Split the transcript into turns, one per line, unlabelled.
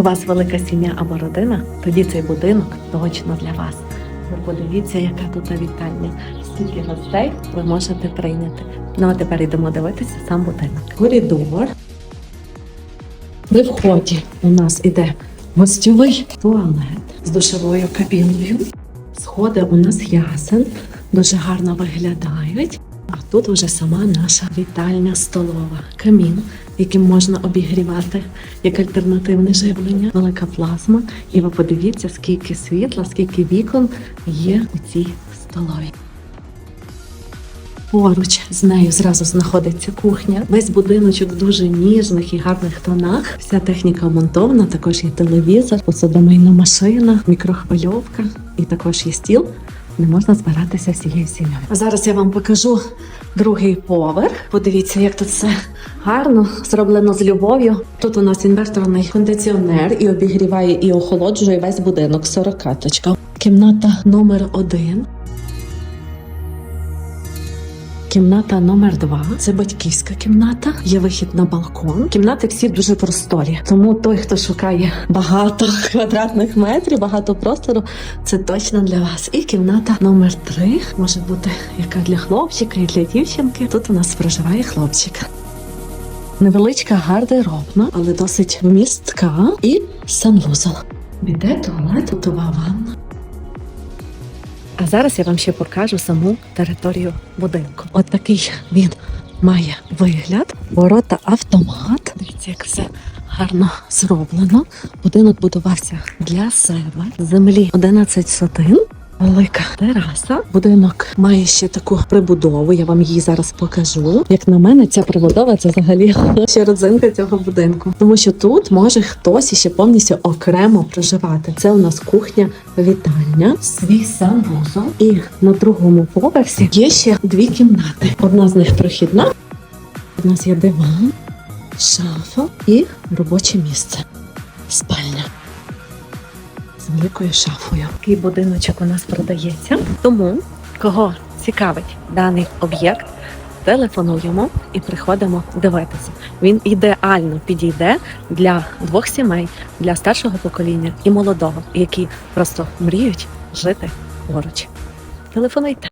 у вас велика сім'я або родина, тоді цей будинок точно для вас. Ви подивіться, яка тут вітальня. Скільки гостей ви можете прийняти. Ну а тепер йдемо дивитися сам будинок. Коридор. При вході у нас іде гостьовий туалет з душовою кабіною. Сходи у нас ясен, дуже гарно виглядають. Тут вже сама наша вітальня столова. Камін, яким можна обігрівати як альтернативне живлення, велика плазма. І ви подивіться, скільки світла, скільки вікон є у цій столовій. Поруч з нею зразу знаходиться кухня. Весь будиночок в дуже ніжних і гарних тонах. Вся техніка монтована, також є телевізор, посудомийна машина, мікрохвильовка і також є стіл. Не можна збиратися всією сім'єю. Зараз я вам покажу другий поверх. Подивіться, як тут все гарно зроблено з любов'ю. Тут у нас інверторний кондиціонер і обігріває і охолоджує весь будинок. 40 точка. Кімната номер один. Кімната номер два це батьківська кімната. Є вихід на балкон. Кімнати всі дуже просторі. Тому той, хто шукає багато квадратних метрів, багато простору, це точно для вас. І кімната номер три може бути яка для хлопчика і для дівчинки. Тут у нас проживає хлопчик. Невеличка гардеробна, але досить вмістка і санвузол. Біде туалет, готова ванна. А зараз я вам ще покажу саму територію будинку. От такий він має вигляд. Ворота автомат. Дивіться, як все гарно зроблено. Будинок будувався для себе. Землі 11 сотин. Велика тераса. Будинок має ще таку прибудову. Я вам її зараз покажу. Як на мене, ця прибудова це взагалі ще родзинка цього будинку, тому що тут може хтось іще повністю окремо проживати. Це у нас кухня, вітальня, свій санвузол. І на другому поверсі є ще дві кімнати. Одна з них прохідна. У нас є диван, шафа і робоче місце. Великою шафою. Такий будиночок у нас продається. Тому, кого цікавить даний об'єкт, телефонуємо і приходимо дивитися. Він ідеально підійде для двох сімей, для старшого покоління і молодого, які просто мріють жити поруч. Телефонуйте.